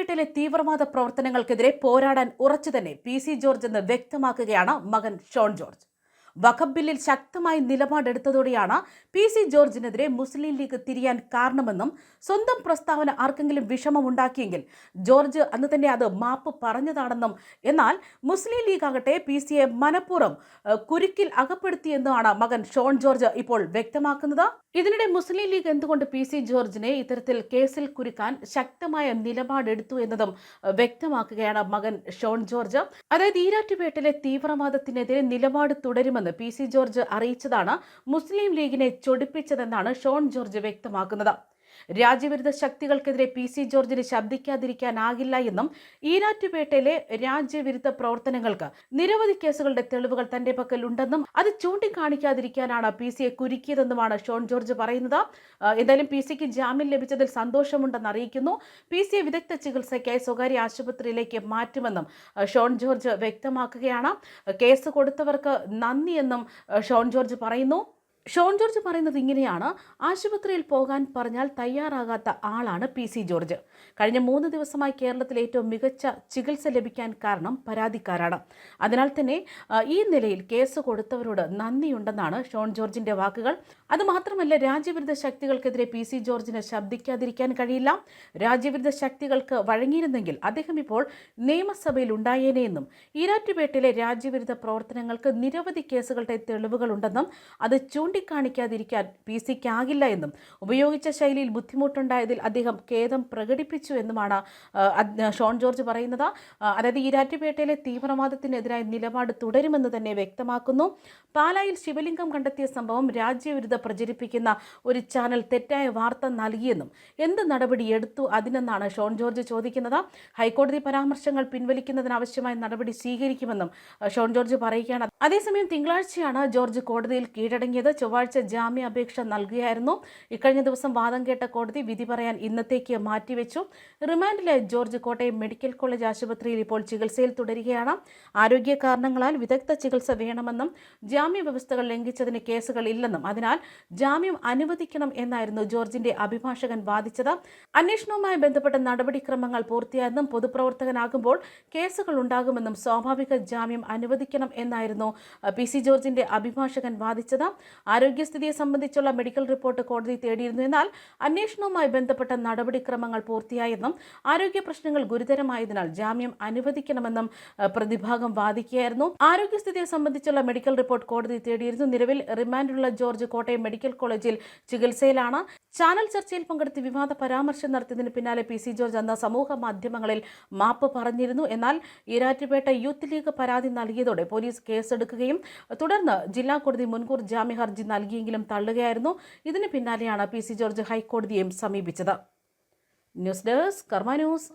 ഈരാറ്റുപേട്ടയിലെ തീവ്രവാദ പ്രവർത്തനങ്ങൾക്കെതിരെ പോരാടാൻ ഉറച്ചു തന്നെ പി സി ജോർജ് എന്ന് വ്യക്തമാക്കുകയാണ് മകൻ ഷോൺ ജോർജ്. വഖഫ് ബില്ലിൽ ശക്തമായി നിലപാടെടുത്തതോടെയാണ് പി സി ജോർജിനെതിരെ മുസ്ലിം ലീഗ് തിരിയാൻ കാരണമെന്നും സ്വന്തം പ്രസ്താവന ആർക്കെങ്കിലും വിഷമമുണ്ടാക്കിയെങ്കിൽ ജോർജ് അന്ന് തന്നെ അത് മാപ്പ് പറഞ്ഞതാണെന്നും എന്നാൽ മുസ്ലിം ലീഗ് ആകട്ടെ പി സിയെ മനഃപൂർവം കുരുക്കിൽ അകപ്പെടുത്തിയെന്നുമാണ് മകൻ ഷോൺ ജോർജ് ഇപ്പോൾ വ്യക്തമാക്കുന്നത്. ഇതിനിടെ മുസ്ലിം ലീഗ് എന്തുകൊണ്ട് പി സി ജോർജിനെ ഇത്തരത്തിൽ കേസിൽ കുരുക്കാൻ ശക്തമായ നിലപാടെടുത്തു എന്നതും വ്യക്തമാക്കുകയാണ് മകൻ ഷോൺ ജോർജ്. അതായത് ഈരാറ്റുപേട്ടിലെ തീവ്രവാദത്തിനെതിരെ നിലപാട് തുടരുമെന്ന് പി സി ജോർജ് അറിയിച്ചതാണ് മുസ്ലിം ലീഗിനെ ചൊടിപ്പിച്ചതെന്നാണ് ഷോൺ ജോർജ് വ്യക്തമാക്കുന്നത്. രാജ്യവിരുദ്ധ ശക്തികൾക്കെതിരെ പി സി ജോർജിന് ശബ്ദിക്കാതിരിക്കാനാകില്ല എന്നും ഈരാറ്റുപേട്ടയിലെ രാജ്യവിരുദ്ധ പ്രവർത്തനങ്ങൾക്ക് നിരവധി കേസുകളുടെ തെളിവുകൾ തന്റെ പക്കലുണ്ടെന്നും അത് ചൂണ്ടിക്കാണിക്കാതിരിക്കാനാണ് പി സിയെ കുരുക്കിയതെന്നുമാണ് ഷോൺ ജോർജ് പറയുന്നത്. എന്തായാലും പി സിക്ക് ജാമ്യം ലഭിച്ചതിൽ സന്തോഷമുണ്ടെന്ന് അറിയിക്കുന്നു. പി സിയെ വിദഗ്ധ ചികിത്സയ്ക്കായി സ്വകാര്യ ആശുപത്രിയിലേക്ക് മാറ്റുമെന്നും ഷോൺ ജോർജ് വ്യക്തമാക്കുകയാണ്. കേസ് കൊടുത്തവർക്ക് നന്ദിയെന്നും ഷോൺ ജോർജ് പറയുന്നു. ഷോൺ ജോർജ് പറയുന്നത് ഇങ്ങനെയാണ്. ആശുപത്രിയിൽ പോകാൻ പറഞ്ഞാൽ തയ്യാറാകാത്ത ആളാണ് പി സി ജോർജ്. കഴിഞ്ഞ മൂന്ന് ദിവസമായി കേരളത്തിൽ ഏറ്റവും മികച്ച ചികിത്സ ലഭിക്കാൻ കാരണം പരാതിക്കാരാണ്. അതിനാൽ തന്നെ ഈ നിലയിൽ കേസ് കൊടുത്തവരോട് നന്ദിയുണ്ടെന്നാണ് ഷോൺ ജോർജിന്റെ വാക്കുകൾ. അതുമാത്രമല്ല രാജ്യവിരുദ്ധ ശക്തികൾക്കെതിരെ പി സി ജോർജിന് ശബ്ദിക്കാതിരിക്കാൻ കഴിയില്ല. രാജ്യവിരുദ്ധ ശക്തികൾക്ക് വഴങ്ങിയിരുന്നെങ്കിൽ അദ്ദേഹം ഇപ്പോൾ നിയമസഭയിൽ ഉണ്ടായേനെയെന്നും ഈരാറ്റുപേട്ടയിലെ രാജ്യവിരുദ്ധ പ്രവർത്തനങ്ങൾക്ക് നിരവധി കേസുകളുടെ തെളിവുകളുണ്ടെന്നും അത് ചൂണ്ടിക്കാണിക്കാതിരിക്കാൻ പി സിക്കാകില്ല എന്നും ഉപയോഗിച്ച ശൈലിയിൽ ബുദ്ധിമുട്ടുണ്ടായതിൽ അദ്ദേഹം ഖേദം പ്രകടിപ്പിച്ചു എന്നുമാണ് ഷോൺ ജോർജ് പറയുന്നത്. അതായത് ഈരാറ്റുപേട്ടയിലെ തീവ്രവാദത്തിനെതിരായ നിലപാട് തുടരുമെന്ന് തന്നെ വ്യക്തമാക്കുന്നു. പാലായിൽ ശിവലിംഗം കണ്ടെത്തിയ സംഭവം രാജ്യവിരുദ്ധ പ്രചരിപ്പിക്കുന്ന ഒരു ചാനൽ തെറ്റായ വാർത്ത നൽകിയെന്നും എന്ത് നടപടി എടുത്തു അതിനെന്നാണ് ഷോൺ ജോർജ് ചോദിക്കുന്നത്. ഹൈക്കോടതി പരാമർശങ്ങൾ പിൻവലിക്കുന്നതിനാവശ്യമായ നടപടി സ്വീകരിക്കുമെന്നും ഷോൺ ജോർജ് പറയുകയാണ്. അതേസമയം തിങ്കളാഴ്ചയാണ് ജോർജ് കോടതിയിൽ കീഴടങ്ങിയത്. ചൊവ്വാഴ്ച ജാമ്യാപേക്ഷ നൽകുകയായിരുന്നു ഇക്കഴിഞ്ഞ ദിവസം വാദം കേട്ട കോടതി വിധി പറയാൻ ഇന്നത്തേക്ക് മാറ്റിവെച്ചു. റിമാൻഡിലെ ജോർജ് കോട്ടയം മെഡിക്കൽ കോളേജ് ആശുപത്രിയിൽ ഇപ്പോൾ ചികിത്സയിൽ തുടരുകയാണ്. ആരോഗ്യ കാരണങ്ങളാൽ വിദഗ്ധ ചികിത്സ വേണമെന്നും ജാമ്യ വ്യവസ്ഥകൾ ലംഘിച്ചതിന് കേസുകൾ ഇല്ലെന്നും അതിനാൽ ജാമ്യം അനുവദിക്കണം എന്നായിരുന്നു ജോർജിന്റെ അഭിഭാഷകൻ വാദിച്ചത്. അന്വേഷണവുമായി ബന്ധപ്പെട്ട നടപടിക്രമങ്ങൾ പൂർത്തിയായെന്നും പൊതുപ്രവർത്തകനാകുമ്പോൾ കേസുകൾ ഉണ്ടാകുമെന്നും സ്വാഭാവിക ജാമ്യം അനുവദിക്കണം എന്നായിരുന്നു പി സി ജോർജിന്റെ അഭിഭാഷകൻ വാദിച്ചത്. ആരോഗ്യസ്ഥിതിയെ സംബന്ധിച്ചുള്ള മെഡിക്കൽ റിപ്പോർട്ട് കോടതി തേടിയിരുന്നു. എന്നാൽ അന്വേഷണവുമായി ബന്ധപ്പെട്ട നടപടിക്രമങ്ങൾ പൂർത്തിയായെന്നും ആരോഗ്യ പ്രശ്നങ്ങൾ ഗുരുതരമായതിനാൽ ജാമ്യം അനുവദിക്കണമെന്നും പ്രതിഭാഗം വാദിക്കുകയായിരുന്നു. ആരോഗ്യസ്ഥിതിയെ സംബന്ധിച്ചുള്ള മെഡിക്കൽ റിപ്പോർട്ട് കോടതി തേടിയിരുന്നു. നിലവിൽ റിമാൻഡുള്ള ജോർജ് കോട്ടയം മെഡിക്കൽ കോളേജിൽ ചികിത്സയിലാണ്. ചാനൽ ചർച്ചയിൽ പങ്കെടുത്ത് വിവാദ പരാമർശം നടത്തിയതിന് പിന്നാലെ പി സി ജോർജ് അന്ന് സമൂഹ മാധ്യമങ്ങളിൽ മാപ്പ് പറഞ്ഞിരുന്നു. എന്നാൽ ഈരാറ്റുപേട്ട യൂത്ത് ലീഗ് പരാതി നൽകിയതോടെ പോലീസ് കേസെടുക്കുകയും തുടർന്ന് ജില്ലാ കോടതി മുൻകൂർ ജാമ്യ ഹർജി നൽകിയെങ്കിലും തള്ളുകയായിരുന്നു. ഇതിന് പിന്നാലെയാണ് പി സി ജോർജ് ഹൈക്കോടതിയെയും സമീപിച്ചത്. News desk Karma news.